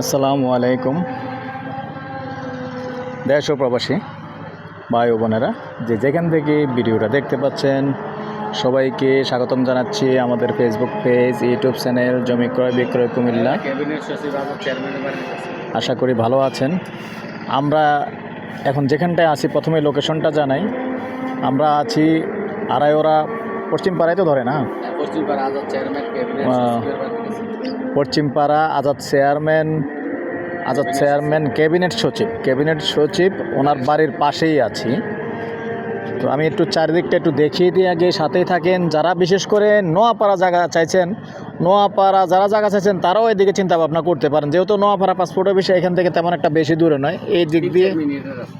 আসসালামু আলাইকুম। দেশ ও প্রবাসী ভাই ও বোনেরা যে যেখান থেকে ভিডিওটা দেখতে পাচ্ছেন সবাইকে স্বাগতম জানাচ্ছি আমাদের ফেসবুক পেজ ইউটিউব চ্যানেল জমি ক্রয় বিক্রয় কুমিল্লা। আশা করি ভালো আছেন। আমরা এখন যেখানটায় আছি প্রথমে লোকেশনটা জানাই। আমরা আছি আড়াইওরা পশ্চিম পাড়ায় তো ধরে না? Paschimpara Azad chairman Paschimpara Azad chairman Azad chairman cabinet সচিব। ক্যাবিনেট সচিব ওনার বাড়ির পাশেই আছি। তো আমি একটু চারিদিকটা একটু দেখিয়ে দিয়ে আগে সাথেই থাকেন যারা বিশেষ করে নোয়াপাড়া জায়গা চাইছেন নোয়াপাড়া যারা জায়গা চাইছেন তারাও এদিকে চিন্তা ভাবনা করতে পারেন। যেহেতু নোয়াপাড়া পাসপোর্ট অফিসে এখান থেকে তেমন একটা বেশি দূরে নয় এই দিক দিয়ে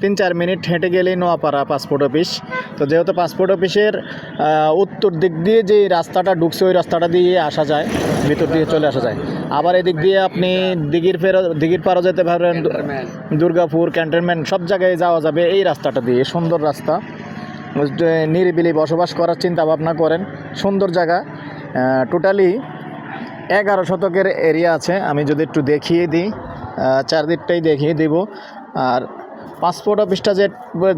তিন চার মিনিট হেঁটে গেলেই নোয়াপাড়া পাসপোর্ট অফিস। তো যেহেতু পাসপোর্ট অফিসের উত্তর দিক দিয়ে যে রাস্তাটা ঢুকছে ওই রাস্তাটা দিয়ে আসা যায়। ভিতর দিয়ে চলে আসা যায়। আবার এদিক দিয়ে আপনি দিঘির ফেরো দিঘির পাড়ও যেতে পারবেন দুর্গাপুর ক্যান্টনমেন্ট সব জায়গায় যাওয়া যাবে এই রাস্তাটা দিয়ে সুন্দর রাস্তা। নিরিবিলি বসবাস করার চিন্তা ভাবনা করেন সুন্দর জায়গা। টোটালি এগারো শতকের এরিয়া আছে আমি যদি একটু দেখিয়ে দিই চারদিকটাই দেখিয়ে দিব। আর পাসপোর্ট অফিসটা যে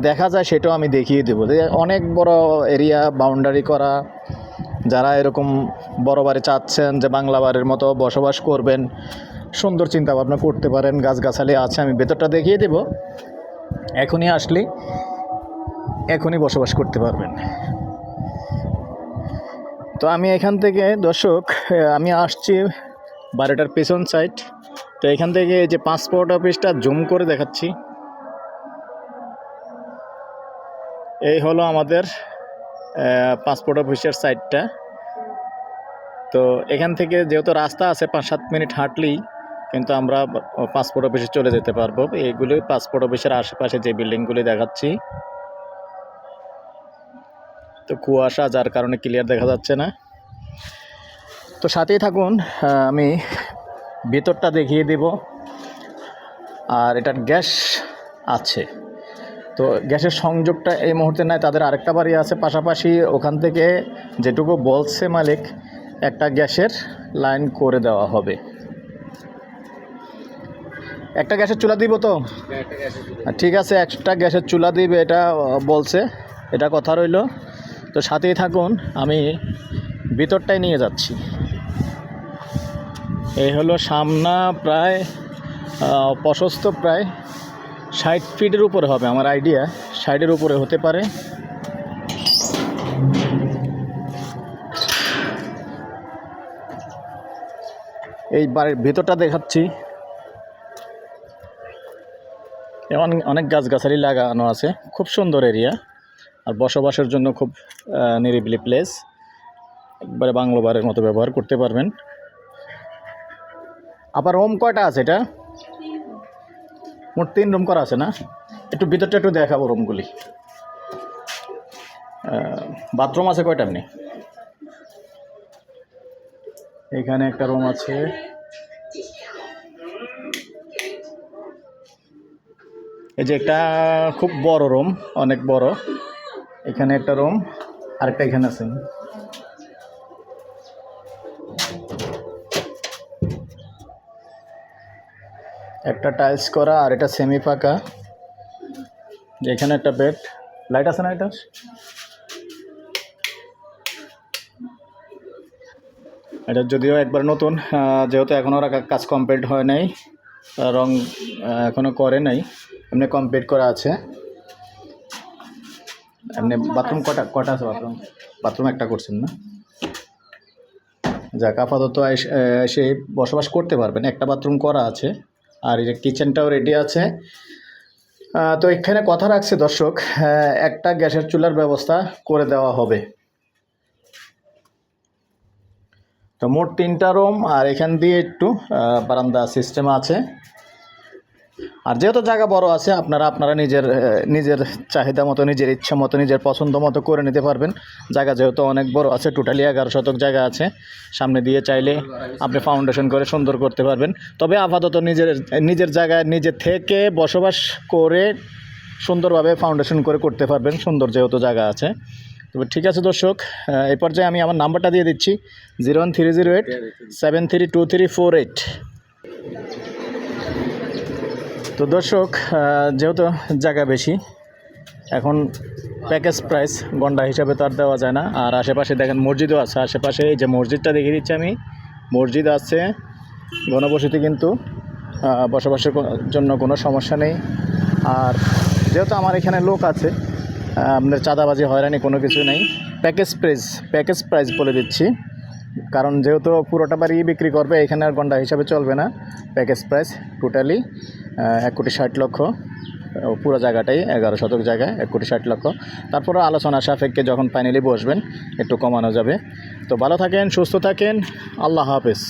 দেখা যায় সেটাও আমি দেখিয়ে দেবো। যে অনেক বড় এরিয়া বাউন্ডারি করা যারা এরকম বড় বাড়ি চাচ্ছেন যে বাংলা বাড়ির মতো বসবাস করবেন, সুন্দর চিন্তা ভাবনা করতে পারেন, গাছগাছালি আছে, আমি ভেতরটা দেখিয়ে দেব। এখনই আসলে এখনই বসবাস করতে পারবেন। তো আমি এখান থেকে, দর্শক, আমি আসছি বাড়িটার পেছন সাইড তো এখান থেকে যে পাসপোর্ট অফিসটা জুম করে দেখাচ্ছি। এই হলো আমাদের পাসপোর্ট অফিসের সাইডটা তো এখান থেকে যেহেতু রাস্তা আছে পাঁচ সাত মিনিট হাঁটলেই কিন্তু আমরা পাসপোর্ট অফিসে চলে যেতে পারব। এইগুলি পাসপোর্ট অফিসের আশেপাশে যে বিল্ডিংগুলি দেখাচ্ছি। তো কুয়াশা, যার কারণে ক্লিয়ার দেখা যাচ্ছে না। তো সাথেই থাকুন আমি ভিতরটা দেখিয়ে দেব। আর এটার গ্যাস আছে। তো গ্যাসের সংযোগটা এই মুহূর্তে নাই, তাদের আরেকটা বাড়ি আছে পাশাপাশি ওখান থেকে যেটুকু বলছে মালিক, একটা গ্যাসের লাইন করে দেওয়া হবে। একটা গ্যাসের চুলা দিব তো? ঠিক আছে, একটা গ্যাসের চুলা দিবে, এটা বলছে, এটা কথা রইল। তো সাথেই থাকুন, আমি ভিতরটাই নিয়ে যাচ্ছি। এই হলো সামনা প্রায় প্রশস্ত প্রায় ষাট ফিটের উপরে হবে আমার আইডিয়া ষাটের উপরে হতে পারে। এই বাড়ির ভেতরটা দেখাচ্ছি। এমন অনেক গাছগাছালি লাগানো আছে। খুব সুন্দর এরিয়া আর বসবাসের জন্য খুব নিরিবিলি প্লেস একবারে বাংলো বাড়ির মতো ব্যবহার করতে পারবেন। আবার রুম কয়টা আছে এটা? মোট তিন রুম করা আছে না? একটু ভিতরটা একটু দেখাবো রুমগুলি বাথরুম আছে কয়টা আপনি এখানে একটা রুম আছে। এই যে একটা খুব বড় রুম অনেক বড়। এখানে একটা রুম আরেকটা এখানে আছে। একটা টাইলস করা আর এটা সেমি ফাঁকা এখানে একটা বেড লাইট আছে না এটা এটা যদিও একবার নতুন যেহেতু এখনও কাজ কমপ্লিট হয় নাই রং এখনও করে নাই, এমনি কমপ্লিট করা আছে। এমনি বাথরুম কটা কটা আছে বাথরুম বাথরুম একটা করছেন না? যাক, আপাতত এসে বসবাস করতে পারবেন। একটা বাথরুম করা আছে। আর এই যে কিচেনটাও রেডি আছে। তো এখানে কথা রাখছে দর্শক একটা গ্যাসের চুলার ব্যবস্থা করে দেওয়া হবে। তো মোট তিনটা রুম আর এখান দিয়ে একটু বারান্দা সিস্টেম আছে। আর যেহেতু জায়গা বড় আছে আপনারা আপনারা নিজের নিজের চাহিদা মতো নিজের ইচ্ছা মতো নিজের পছন্দ মতো করে নিতে পারবেন। জায়গা যেহেতু অনেক বড় আছে টোটালি এগারো শতক জায়গা আছে। সামনে দিয়ে চাইলে আপনি ফাউন্ডেশন করে সুন্দর করতে পারবেন। তবে আপাতত নিজের নিজের জায়গায় নিজে থেকে বসবাস করে সুন্দরভাবে ফাউন্ডেশন করে করতে পারবেন সুন্দর যেহেতু জায়গা আছে। তবে ঠিক আছে দর্শক এই পর্যায়ে আমি আমার নাম্বারটা দিয়ে দিচ্ছি zero one three zero eight seven three two three four eight তো দর্শক যেহেতু জায়গা বেশি, এখন প্যাকেজ প্রাইস গন্ডা হিসাবে তো আর দেওয়া যায় না। আর আশেপাশে দেখেন মসজিদও আছে। আশেপাশে এই যে মসজিদটা দেখিয়ে দিচ্ছি আমি, মসজিদ আছে। ঘনবসতি কিন্তু বসবাসের জন্য কোনো সমস্যা নেই। আর যেহেতু আমার এখানে লোক আছে আপনার চাঁদাবাজি, হয়রানি কোনো কিছু নেই। প্যাকেজ প্রাইস প্যাকেজ প্রাইস বলে দিচ্ছি। কারণ যেহেতু পুরোটা বাড়ি বিক্রি করবে, এখানে আর গন্ডা হিসাবে চলবে না। প্যাকেজ প্রাইস টোটালি এক কোটি ষাট লক্ষ। পুরো জায়গাটাই এগারো শতক জায়গায় এক কোটি ষাট লক্ষ। তারপরে আলোচনা সাপেক্ষে যখন ফাইনালি বসবেন, একটু কমানো যাবে। তো ভালো থাকেন, সুস্থ থাকেন। আল্লাহ হাফেজ।